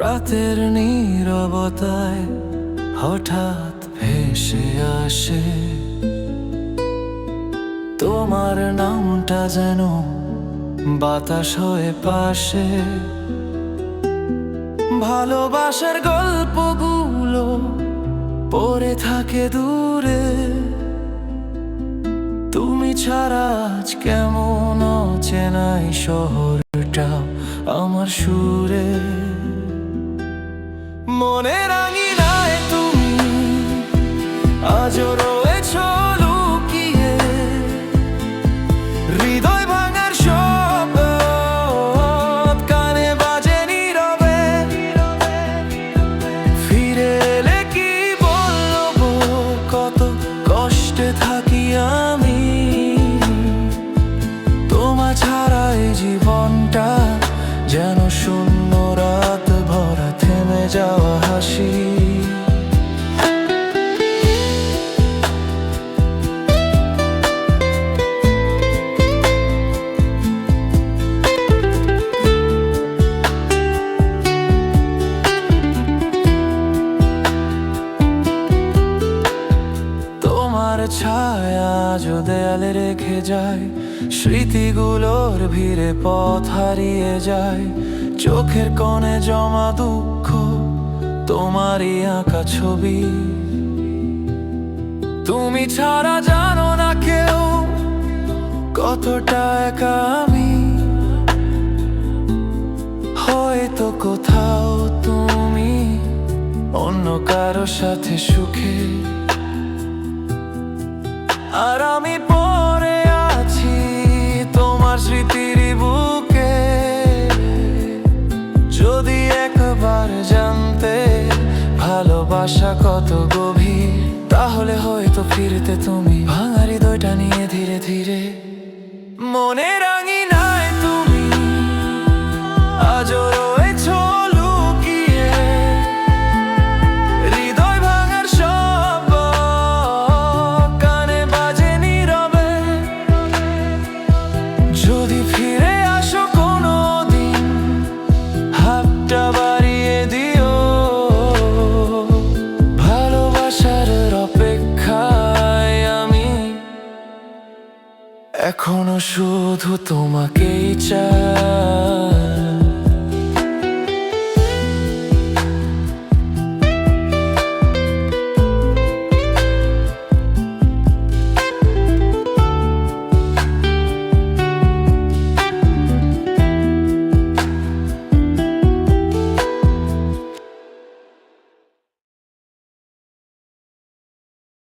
রাতের নীরবতায় হঠাৎ ভেসে আসে। তোমার নামটা যেন বাতাস হয়ে পাশে। ভালোবাসার গল্পগুলো পড়ে থাকে দূরে। তুমি ছাড়া আজ কেমন চেনাই শহরটা আমার সুরে। মনে রাঙিনায় তুমি আজও যাওয়া হাসি। ছায়া আজ দেয়ালে রেখে যায়, স্মৃতিগুলোর ভিড়ে পথ হারিয়ে যায়, চোখের কোণে জমা দুঃখ তোমারই আঁকা ছবি। তুমি ছাড়া জানো না কেউ কতটা একা আমি। হয়তো কোথাও তুমি অন্য কারও সাথে সুখে। আর আমি কত গভীর? তাহলে হয়তো ফিরতে তুমি। ভাঙারি দইটা নিয়ে ধীরে ধীরে মনে এখনও শুধু তোমাকেই চাই।